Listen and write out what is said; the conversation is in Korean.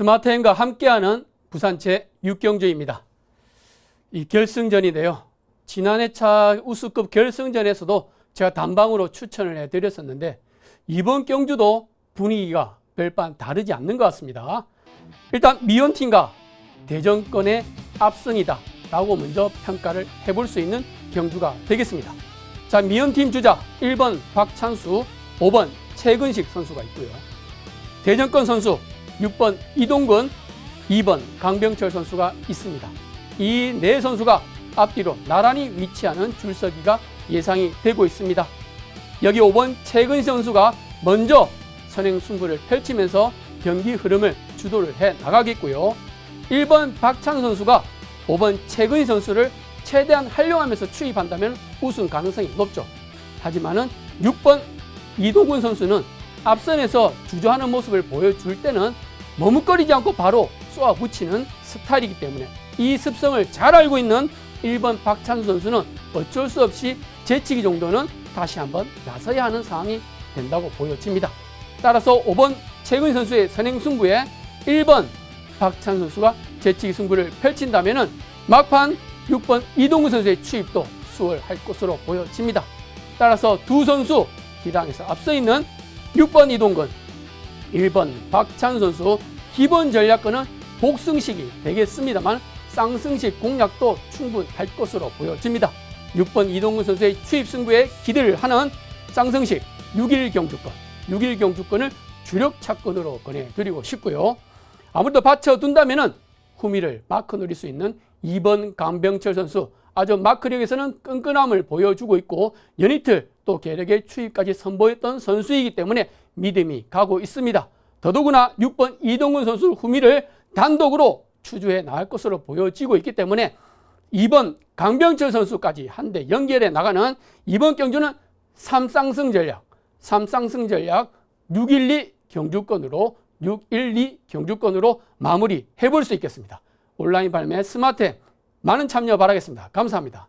스마트행과 함께하는 부산 제6경주입니다. 이 결승전인데요. 지난 해 차 우수급 결승전에서도 제가 단방으로 추천을 해드렸었는데 이번 경주도 분위기가 별반 다르지 않는 것 같습니다. 일단 미연팀과 대전권의 압승이다 라고 먼저 평가를 해볼 수 있는 경주가 되겠습니다. 자, 미연팀 주자 1번 박찬수, 5번 최근식 선수가 있고요. 대전권 선수 6번 이동근, 2번 강병철 선수가 있습니다. 이 네 선수가 앞뒤로 나란히 위치하는 줄서기가 예상이 되고 있습니다. 여기 5번 최근식 선수가 먼저 선행 승부를 펼치면서 경기 흐름을 주도를 해 나가겠고요. 1번 박찬 선수가 5번 최근희 선수를 최대한 활용하면서 추입한다면 우승 가능성이 높죠. 하지만은 6번 이동근 선수는 앞선에서 주저하는 모습을 보여줄 때는 머뭇거리지 않고 바로 쏘아 붙이는 스타일이기 때문에 이 습성을 잘 알고 있는 1번 박찬수 선수는 어쩔 수 없이 제치기 정도는 다시 한번 나서야 하는 상황이 된다고 보여집니다. 따라서 5번 최근 선수의 선행 승부에 1번 박찬 선수가 제치기 승부를 펼친다면은 막판 6번 이동근 선수의 추입도 수월할 것으로 보여집니다. 따라서 두 선수 기량에서 앞서 있는 6번 이동근, 1번 박찬 선수 기본 전략권은 복승식이 되겠습니다만 쌍승식 공략도 충분할 것으로 보여집니다. 6번 이동근 선수의 추입 승부에 기대를 하는 쌍승식 6일 경주권, 6일 경주권을 주력 차권으로 권해드리고 싶고요. 아무래도 받쳐둔다면은 후미를 마크 누릴 수 있는 2번 강병철 선수 아주 마크력에서는 끈끈함을 보여주고 있고 연이틀 또 계력의 추입까지 선보였던 선수이기 때문에 믿음이 가고 있습니다. 더더구나 6번 이동근 선수 후미를 단독으로 추주해 나갈 것으로 보여지고 있기 때문에 2번 강병철 선수까지 한데 연결해 나가는 이번 경주는 3쌍승 전략, 3쌍승 전략 612 경주권으로 612 경주권으로 마무리 해 볼 수 있겠습니다. 온라인 발매 스마트 앱 많은 참여 바라겠습니다. 감사합니다.